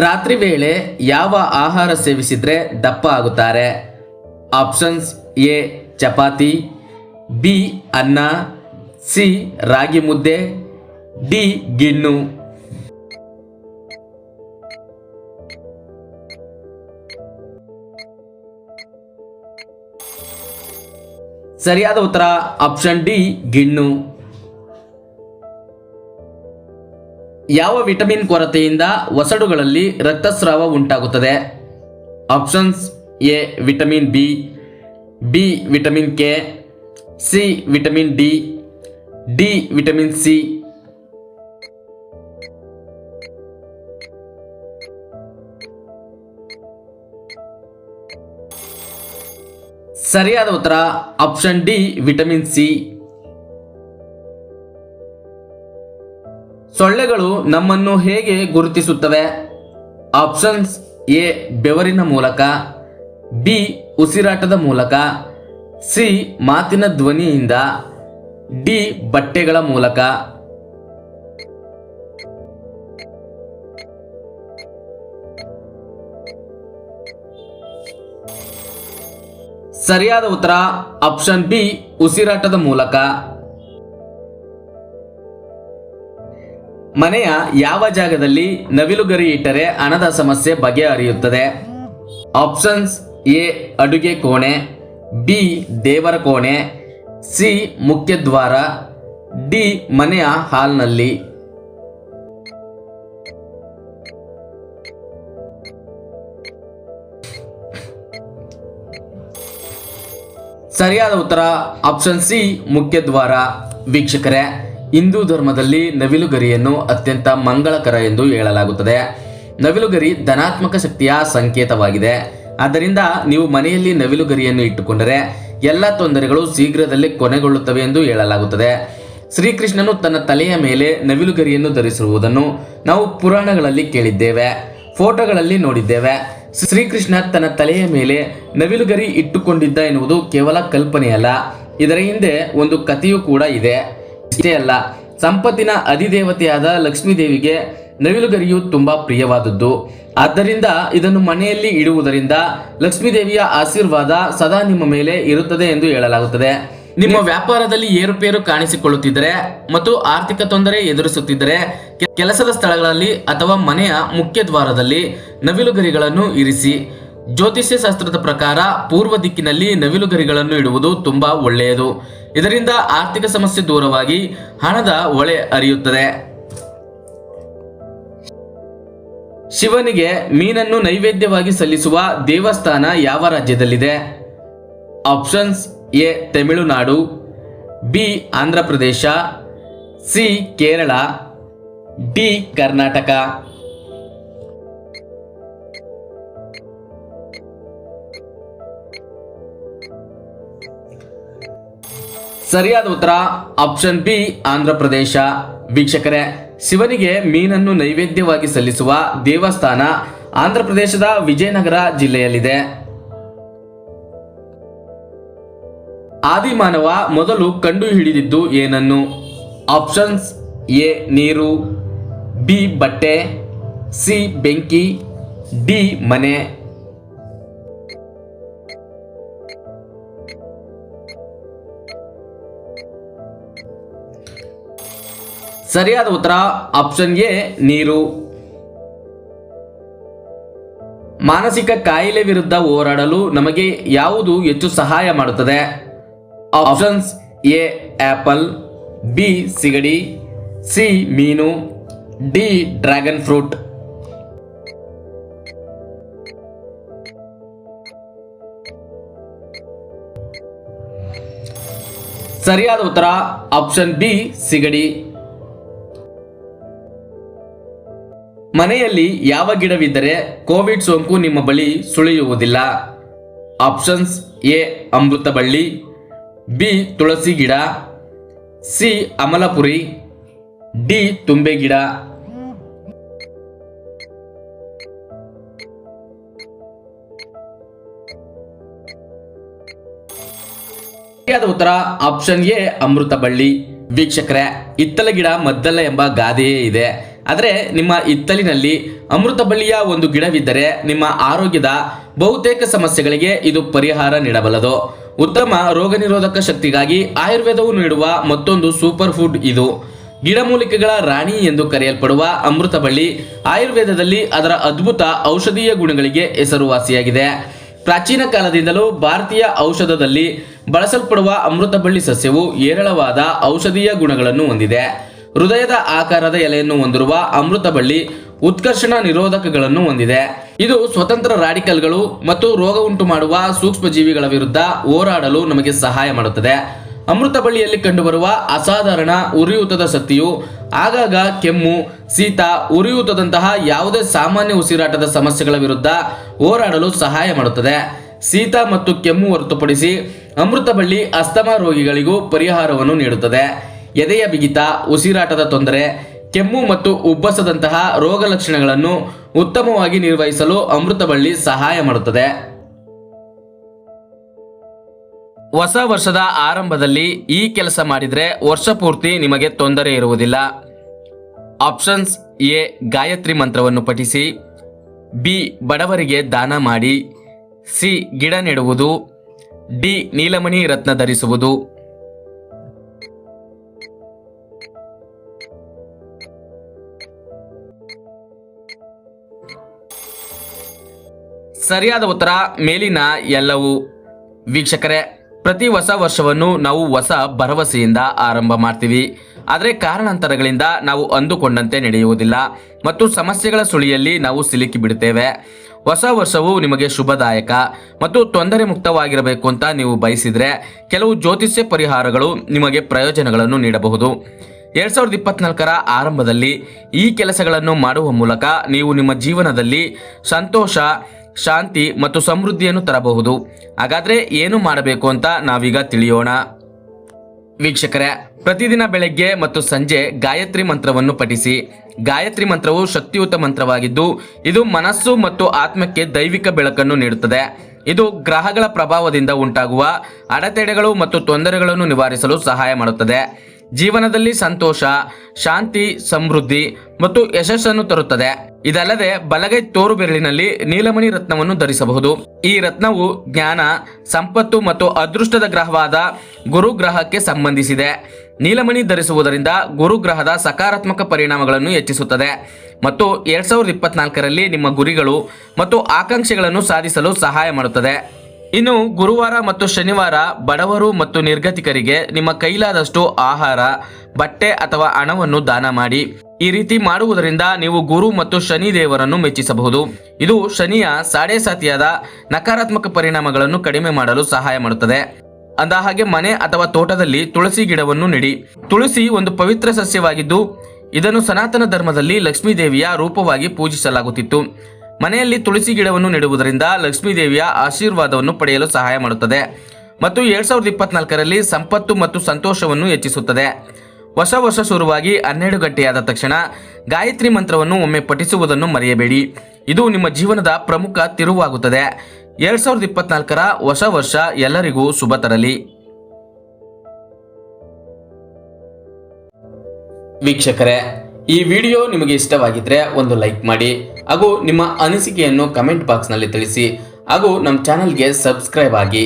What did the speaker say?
ರಾತ್ರಿ ವೇಳೆ ಯಾವ ಆಹಾರ ಸೇವಿಸಿದರೆ ದಪ್ಪ ಆಗುತ್ತಾರೆ? ಆಪ್ಷನ್ಸ್ ಎ, ಚಪಾತಿ, ಬಿ, ಅನ್ನ, ಸಿ, ರಾಗಿ ಮುದ್ದೆ, ಡಿ, ಗಿಣ್ಣು. ಸರಿಯಾದ ಉತ್ತರ ಆಪ್ಷನ್ ಡಿ, ಗಿಣ್ಣು. ಯಾವ ವಿಟಮಿನ್ ಕೊರತೆಯಿಂದ ಒಸಡುಗಳಲ್ಲಿ ರಕ್ತಸ್ರಾವ ಉಂಟಾಗುತ್ತದೆ? Options A, vitamin B B, vitamin K, C, vitamin D D, vitamin C. ಸರಿಯಾದ ಉತ್ತರ ಆಪ್ಷನ್ ಡಿ, ವಿಟಮಿನ್ ಸಿ. ಸೊಳ್ಳೆಗಳು ನಮ್ಮನ್ನು ಹೇಗೆ ಗುರುತಿಸುತ್ತವೆ? ಆಪ್ಷನ್ಸ್ ಎ ಬೆವರಿನ ಮೂಲಕ ಬಿ ಉಸಿರಾಟದ ಮೂಲಕ ಸಿ ಮಾತಿನ ಧ್ವನಿಯಿಂದ ಡಿ ಬಟ್ಟೆಗಳ ಮೂಲಕ. ಸರಿಯಾದ ಉತ್ತರ ಆಪ್ಷನ್ ಬಿ ಉಸಿರಾಟದ ಮೂಲಕ. ಮನೆಯ ಯಾವ ಜಾಗದಲ್ಲಿ ನವಿಲುಗರಿ ಇಟ್ಟರೆ ಹಣದ ಸಮಸ್ಯೆ ಬಗೆಹರಿಯುತ್ತದೆ? ಆಪ್ಷನ್ಸ್ ಎ, ಅಡುಗೆ ಕೋಣೆ, ಬಿ, ದೇವರ ಕೋಣೆ, ಸಿ, ಮುಖ್ಯದ್ವಾರ, ಡಿ, ಮನೆಯ ಹಾಲ್ನಲ್ಲಿ. ಸರಿಯಾದ ಉತ್ತರ ಆಪ್ಷನ್ ಸಿ, ಮುಖ್ಯದ್ವಾರ. ವೀಕ್ಷಕರೇ ಹಿಂದೂ ಧರ್ಮದಲ್ಲಿ ನವಿಲುಗರಿಯನ್ನು ಅತ್ಯಂತ ಮಂಗಳಕರ ಎಂದು ಹೇಳಲಾಗುತ್ತದೆ. ನವಿಲುಗರಿ ಧನಾತ್ಮಕ ಶಕ್ತಿಯ ಸಂಕೇತವಾಗಿದೆ. ಆದ್ದರಿಂದ ನೀವು ಮನೆಯಲ್ಲಿ ನವಿಲುಗರಿಯನ್ನು ಇಟ್ಟುಕೊಂಡರೆ ಎಲ್ಲ ತೊಂದರೆಗಳು ಶೀಘ್ರದಲ್ಲೇ ಕೊನೆಗೊಳ್ಳುತ್ತವೆ ಎಂದು ಹೇಳಲಾಗುತ್ತದೆ. ಶ್ರೀಕೃಷ್ಣನು ತನ್ನ ತಲೆಯ ಮೇಲೆ ನವಿಲುಗರಿಯನ್ನು ಧರಿಸಿರುವುದನ್ನು ನಾವು ಪುರಾಣಗಳಲ್ಲಿ ಕೇಳಿದ್ದೇವೆ, ಫೋಟೋಗಳಲ್ಲಿ ನೋಡಿದ್ದೇವೆ. ಶ್ರೀಕೃಷ್ಣ ತನ್ನ ತಲೆಯ ಮೇಲೆ ನವಿಲುಗರಿ ಇಟ್ಟುಕೊಂಡಿದ್ದ ಎನ್ನುವುದು ಕೇವಲ ಕಲ್ಪನೆಯಲ್ಲ, ಇದರ ಹಿಂದೆ ಒಂದು ಕಥೆಯೂ ಕೂಡ ಇದೆ. ಇಷ್ಟೇ ಅಲ್ಲ, ಸಂಪತ್ತಿನ ಅಧಿದೇವತೆಯಾದ ಲಕ್ಷ್ಮೀ ದೇವಿಗೆ ನವಿಲುಗರಿಯು ತುಂಬಾ ಪ್ರಿಯವಾದದ್ದು. ಆದ್ದರಿಂದ ಇದನ್ನು ಮನೆಯಲ್ಲಿ ಇಡುವುದರಿಂದ ಲಕ್ಷ್ಮೀ ದೇವಿಯ ಆಶೀರ್ವಾದ ಸದಾ ನಿಮ್ಮ ಮೇಲೆ ಇರುತ್ತದೆ ಎಂದು ಹೇಳಲಾಗುತ್ತದೆ. ನಿಮ್ಮ ವ್ಯಾಪಾರದಲ್ಲಿ ಏರುಪೇರು ಕಾಣಿಸಿಕೊಳ್ಳುತ್ತಿದ್ದರೆ ಮತ್ತು ಆರ್ಥಿಕ ತೊಂದರೆ ಎದುರಿಸುತ್ತಿದ್ದರೆ ಕೆಲಸದ ಸ್ಥಳಗಳಲ್ಲಿ ಅಥವಾ ಮನೆಯ ಮುಖ್ಯ ದ್ವಾರದಲ್ಲಿ ನವಿಲುಗರಿಗಳನ್ನು ಇರಿಸಿ. ಜ್ಯೋತಿಷ್ಯ ಶಾಸ್ತ್ರದ ಪ್ರಕಾರ ಪೂರ್ವ ದಿಕ್ಕಿನಲ್ಲಿ ನವಿಲು ಗರಿಗಳನ್ನು ಇಡುವುದು ತುಂಬಾ ಒಳ್ಳೆಯದು. ಇದರಿಂದ ಆರ್ಥಿಕ ಸಮಸ್ಯೆ ದೂರವಾಗಿ ಹಣದ ಒಳೆ ಹರಿಯುತ್ತದೆ. ಶಿವನಿಗೆ ಮೀನನ್ನು ನೈವೇದ್ಯವಾಗಿ ಸಲ್ಲಿಸುವ ದೇವಸ್ಥಾನ ಯಾವ ರಾಜ್ಯದಲ್ಲಿದೆ? Options A, Tamil Nadu, B Andhra Pradesh C, Kerala, D, Karnataka. ಸರಿಯಾದ ಉತ್ತರ ಆಪ್ಷನ್ ಬಿ, ಆಂಧ್ರ ಪ್ರದೇಶ. ವೀಕ್ಷಕರೇ, ಶಿವನಿಗೆ ಮೀನನ್ನು ನೈವೇದ್ಯವಾಗಿ ಸಲ್ಲಿಸುವ ದೇವಸ್ಥಾನ ಆಂಧ್ರ ಪ್ರದೇಶದ ವಿಜಯನಗರ ಜಿಲ್ಲೆಯಲ್ಲಿದೆ. ಆದಿಮಾನವ ಮೊದಲು ಕಂಡು ಹಿಡಿದಿದ್ದು ಏನನ್ನು? ಆಪ್ಷನ್ಸ್ ಎ, ನೀರು, ಬಿ, ಬಟ್ಟೆ, ಸಿ, ಬೆಂಕಿ, ಡಿ, ಮನೆ. ಸರಿಯಾದ ಉತ್ತರ ಆಪ್ಷನ್ ಎ, ನೀರು. ಮಾನಸಿಕ ಕಾಯಿಲೆ ವಿರುದ್ಧ ಹೋರಾಡಲು ನಮಗೆ ಯಾವುದು ಹೆಚ್ಚು ಸಹಾಯ ಮಾಡುತ್ತದೆ? ಆಪ್ಷನ್ಸ್ ಎ, ಆಪಲ್, ಬಿ, ಸಿಗಡಿ, ಸಿ, ಮೀನು, ಡಿ, ಡ್ರ್ಯಾಗನ್ ಫ್ರೂಟ್. ಸರಿಯಾದ ಉತ್ತರ ಆಪ್ಷನ್ ಬಿ, ಸಿಗಡಿ. ಮನೆಯಲ್ಲಿ ಯಾವ ಗಿಡವಿದ್ದರೆ ಕೋವಿಡ್ ಸೋಂಕು ನಿಮ್ಮ ಬಳಿ ಸುಳಿಯುವುದಿಲ್ಲ. ಆಪ್ಷನ್ಸ್ ಎ ಅಮೃತ ಬಳ್ಳಿ ಬಿ, ತುಳಸಿ ಗಿಡ, ಸಿ, ಅಮಲಪುರಿ, ಡಿ, ತುಂಬೆ ಗಿಡ. ಉತ್ತರ ಆಪ್ಷನ್ ಎ ಅಮೃತ ಬಳ್ಳಿ ವೀಕ್ಷಕರೇ ಇತ್ತಲ ಗಿಡ ಮದ್ದಲ್ಲ ಎಂಬ ಗಾದೆಯೇ ಇದೆ. ಆದರೆ ನಿಮ್ಮ ಇತ್ತಲಿನಲ್ಲಿ ಅಮೃತ ಬಳ್ಳಿಯ ಒಂದು ಗಿಡವಿದ್ದರೆ ನಿಮ್ಮ ಆರೋಗ್ಯದ ಬಹುತೇಕ ಸಮಸ್ಯೆಗಳಿಗೆ ಇದು ಪರಿಹಾರ ನೀಡಬಲ್ಲದು. ಉತ್ತಮ ರೋಗ ನಿರೋಧಕ ಶಕ್ತಿಗಾಗಿ ಆಯುರ್ವೇದವು ನೀಡುವ ಮತ್ತೊಂದು ಸೂಪರ್ ಫುಡ್ ಇದು. ಗಿಡಮೂಲಿಕೆಗಳ ರಾಣಿ ಎಂದು ಕರೆಯಲ್ಪಡುವ ಅಮೃತಬಳ್ಳಿ ಆಯುರ್ವೇದದಲ್ಲಿ ಅದರ ಅದ್ಭುತ ಔಷಧೀಯ ಗುಣಗಳಿಗೆ ಹೆಸರುವಾಸಿಯಾಗಿದೆ. ಪ್ರಾಚೀನ ಕಾಲದಿಂದಲೂ ಭಾರತೀಯ ಔಷಧದಲ್ಲಿ ಬಳಸಲ್ಪಡುವ ಅಮೃತಬಳ್ಳಿ ಸಸ್ಯವು ಏರಳವಾದ ಔಷಧೀಯ ಗುಣಗಳನ್ನು ಹೊಂದಿದೆ. ಹೃದಯದ ಆಕಾರದ ಎಲೆಯನ್ನು ಹೊಂದಿರುವ ಅಮೃತಬಳ್ಳಿ ಉತ್ಕರ್ಷಣ ನಿರೋಧಕಗಳನ್ನು ಹೊಂದಿದೆ. ಇದು ಸ್ವತಂತ್ರ ರಾಡಿಕಲ್ಗಳು ಮತ್ತು ರೋಗ ಉಂಟು ಮಾಡುವ ಸೂಕ್ಷ್ಮಜೀವಿಗಳ ವಿರುದ್ಧ ಹೋರಾಡಲು ನಮಗೆ ಸಹಾಯ ಮಾಡುತ್ತದೆ. ಅಮೃತ ಬಳ್ಳಿಯಲ್ಲಿ ಕಂಡುಬರುವ ಅಸಾಧಾರಣ ಉರಿಯೂತದ ಶಕ್ತಿಯು, ಆಗಾಗ ಕೆಮ್ಮು, ಶೀತ, ಉರಿಯೂತದಂತಹ ಯಾವುದೇ ಸಾಮಾನ್ಯ ಉಸಿರಾಟದ ಸಮಸ್ಯೆಗಳ ವಿರುದ್ಧ ಹೋರಾಡಲು ಸಹಾಯ ಮಾಡುತ್ತದೆ. ಶೀತ ಮತ್ತು ಕೆಮ್ಮು ಹೊರತುಪಡಿಸಿ ಅಮೃತ ಬಳ್ಳಿ ಅಸ್ತಮಾ ರೋಗಿಗಳಿಗೂ ಪರಿಹಾರವನ್ನು ನೀಡುತ್ತದೆ. ಎದೆಯ ಬಿಗಿತ, ಉಸಿರಾಟದ ತೊಂದರೆ, ಕೆಮ್ಮು ಮತ್ತು ಉಬ್ಬಸದಂತಹ ರೋಗ ಲಕ್ಷಣಗಳನ್ನು ಉತ್ತಮವಾಗಿ ನಿರ್ವಹಿಸಲು ಅಮೃತ ಬಳ್ಳಿ ಸಹಾಯ ಮಾಡುತ್ತದೆ. ಹೊಸ ವರ್ಷದ ಆರಂಭದಲ್ಲಿ ಈ ಕೆಲಸ ಮಾಡಿದರೆ ವರ್ಷ ಪೂರ್ತಿ ನಿಮಗೆ ತೊಂದರೆ ಇರುವುದಿಲ್ಲ. ಆಪ್ಷನ್ಸ್ ಎ, ಗಾಯತ್ರಿ ಮಂತ್ರವನ್ನು ಪಠಿಸಿ. ಬಿ, ಬಡವರಿಗೆ ದಾನ ಮಾಡಿ. ಸಿ, ಗಿಡ ನೆಡುವುದು. ಡಿ, ನೀಲಮಣಿ ರತ್ನ ಧರಿಸುವುದು. ಸರಿಯಾದ ಉತ್ತರ ಮೇಲಿನ ಎಲ್ಲವೂ. ವೀಕ್ಷಕರೇ, ಪ್ರತಿ ಹೊಸ ವರ್ಷವನ್ನು ನಾವು ಹೊಸ ಭರವಸೆಯಿಂದ ಆರಂಭ ಮಾಡ್ತೀವಿ. ಆದರೆ ಕಾರಣಾಂತರಗಳಿಂದ ನಾವು ಅಂದುಕೊಂಡಂತೆ ನಡೆಯುವುದಿಲ್ಲ. ಮತ್ತು ಸಮಸ್ಯೆಗಳ ಸುಳಿಯಲ್ಲಿ ನಾವು ಸಿಲುಕಿ ಬಿಡುತ್ತೇವೆ. ಹೊಸ ವರ್ಷವು ನಿಮಗೆ ಶುಭದಾಯಕ ಮತ್ತು ತೊಂದರೆ ಮುಕ್ತವಾಗಿರಬೇಕು ಅಂತ ನೀವು ಬಯಸಿದರೆ ಕೆಲವು ಜ್ಯೋತಿಷ್ಯ ಪರಿಹಾರಗಳು ನಿಮಗೆ ಪ್ರಯೋಜನಗಳನ್ನು ನೀಡಬಹುದು. ಎರಡ್ ಸಾವಿರದ ಇಪ್ಪತ್ನಾಲ್ಕರ ಆರಂಭದಲ್ಲಿ ಈ ಕೆಲಸಗಳನ್ನು ಮಾಡುವ ಮೂಲಕ ನೀವು ನಿಮ್ಮ ಜೀವನದಲ್ಲಿ ಸಂತೋಷ ಶಾಂತಿ ಮತ್ತು ಸಮೃದ್ಧಿಯನ್ನು ತರಬಹುದು. ಹಾಗಾದ್ರೆ ಏನು ಮಾಡಬೇಕು ಅಂತ ನಾವೀಗ ತಿಳಿಯೋಣ. ವೀಕ್ಷಕರೇ, ಪ್ರತಿದಿನ ಬೆಳಗ್ಗೆ ಮತ್ತು ಸಂಜೆ ಗಾಯತ್ರಿ ಮಂತ್ರವನ್ನು ಪಠಿಸಿ. ಗಾಯತ್ರಿ ಮಂತ್ರವು ಶಕ್ತಿಯುತ ಮಂತ್ರವಾಗಿದ್ದು, ಇದು ಮನಸ್ಸು ಮತ್ತು ಆತ್ಮಕ್ಕೆ ದೈವಿಕ ಬೆಳಕನ್ನು ನೀಡುತ್ತದೆ. ಇದು ಗ್ರಹಗಳ ಪ್ರಭಾವದಿಂದ ಉಂಟಾಗುವ ಅಡೆತಡೆಗಳು ಮತ್ತು ತೊಂದರೆಗಳನ್ನು ನಿವಾರಿಸಲು ಸಹಾಯ ಮಾಡುತ್ತದೆ. ಜೀವನದಲ್ಲಿ ಸಂತೋಷ, ಶಾಂತಿ, ಸಮೃದ್ಧಿ ಮತ್ತು ಯಶಸ್ಸನ್ನು ತರುತ್ತದೆ. ಇದಲ್ಲದೆ ಬಲಗೈ ತೋರು ಬೆರಳಿನಲ್ಲಿ ನೀಲಮಣಿ ರತ್ನವನ್ನು ಧರಿಸಬಹುದು. ಈ ರತ್ನವು ಜ್ಞಾನ, ಸಂಪತ್ತು ಮತ್ತು ಅದೃಷ್ಟದ ಗ್ರಹವಾದ ಗುರು ಗ್ರಹಕ್ಕೆ ಸಂಬಂಧಿಸಿದೆ. ನೀಲಮಣಿ ಧರಿಸುವುದರಿಂದ ಗುರು ಗ್ರಹದ ಸಕಾರಾತ್ಮಕ ಪರಿಣಾಮಗಳನ್ನು ಹೆಚ್ಚಿಸುತ್ತದೆ. ಮತ್ತು ಎರಡ್ ಸಾವಿರದ ಇಪ್ಪತ್ನಾಲ್ಕರಲ್ಲಿ ನಿಮ್ಮ ಗುರಿಗಳು ಮತ್ತು ಆಕಾಂಕ್ಷೆಗಳನ್ನು ಸಾಧಿಸಲು ಸಹಾಯ ಮಾಡುತ್ತದೆ. ಇನ್ನು ಗುರುವಾರ ಮತ್ತು ಶನಿವಾರ ಬಡವರು ಮತ್ತು ನಿರ್ಗತಿಕರಿಗೆ ನಿಮ್ಮ ಕೈಲಾದಷ್ಟು ಆಹಾರ, ಬಟ್ಟೆ ಅಥವಾ ಹಣವನ್ನು ದಾನ ಮಾಡಿ. ಈ ರೀತಿ ಮಾಡುವುದರಿಂದ ನೀವು ಗುರು ಮತ್ತು ಶನಿ ದೇವರನ್ನು ಮೆಚ್ಚಿಸಬಹುದು. ಇದು ಶನಿಯ ಸಾಡೆ ಸಾತಿಯಾದ ನಕಾರಾತ್ಮಕ ಪರಿಣಾಮಗಳನ್ನು ಕಡಿಮೆ ಮಾಡಲು ಸಹಾಯ ಮಾಡುತ್ತದೆ. ಅಂದ ಹಾಗೆ ಮನೆ ಅಥವಾ ತೋಟದಲ್ಲಿ ತುಳಸಿ ಗಿಡವನ್ನು ನೆಡಿ. ತುಳಸಿ ಒಂದು ಪವಿತ್ರ ಸಸ್ಯವಾಗಿದ್ದು, ಇದನ್ನು ಸನಾತನ ಧರ್ಮದಲ್ಲಿ ಲಕ್ಷ್ಮೀ ದೇವಿಯ ರೂಪವಾಗಿ ಪೂಜಿಸಲಾಗುತ್ತಿತ್ತು. ಮನೆಯಲ್ಲಿ ತುಳಸಿ ಗಿಡವನ್ನು ನೆಡುವುದರಿಂದ ಲಕ್ಷ್ಮೀ ದೇವಿಯ ಆಶೀರ್ವಾದವನ್ನು ಪಡೆಯಲು ಸಹಾಯ ಮಾಡುತ್ತದೆ. ಮತ್ತು ಎರಡ್ ಸಾವಿರದ ಇಪ್ಪತ್ನಾಲ್ಕರಲ್ಲಿ ಸಂಪತ್ತು ಮತ್ತು ಸಂತೋಷವನ್ನು ಹೆಚ್ಚಿಸುತ್ತದೆ. ಹೊಸ ವರ್ಷ ಶುರುವಾಗಿ ಹನ್ನೆರಡು ಗಂಟೆಯಾದ ತಕ್ಷಣ ಗಾಯತ್ರಿ ಮಂತ್ರವನ್ನು ಒಮ್ಮೆ ಪಠಿಸುವುದನ್ನು ಮರೆಯಬೇಡಿ. ಇದು ನಿಮ್ಮ ಜೀವನದ ಪ್ರಮುಖ ತಿರುವಾಗುತ್ತದೆ. ಎರಡ್ ಸಾವಿರದ ಇಪ್ಪತ್ನಾಲ್ಕರ ಹೊಸ ವರ್ಷ ಎಲ್ಲರಿಗೂ ಶುಭ ತರಲಿ. ವೀಕ್ಷಕರೇ ಈ ವಿಡಿಯೋ ನಿಮಗೆ ಇಷ್ಟವಾಗಿದ್ರೆ ಒಂದು ಲೈಕ್ ಮಾಡಿ ಹಾಗೂ ನಿಮ್ಮ ಅನಿಸಿಕೆಯನ್ನು ಕಮೆಂಟ್ ಬಾಕ್ಸ್ನಲ್ಲಿ ತಿಳಿಸಿ ಹಾಗೂ ನಮ್ಮ ಚಾನಲ್ಗೆ ಸಬ್ಸ್ಕ್ರೈಬ್ ಆಗಿ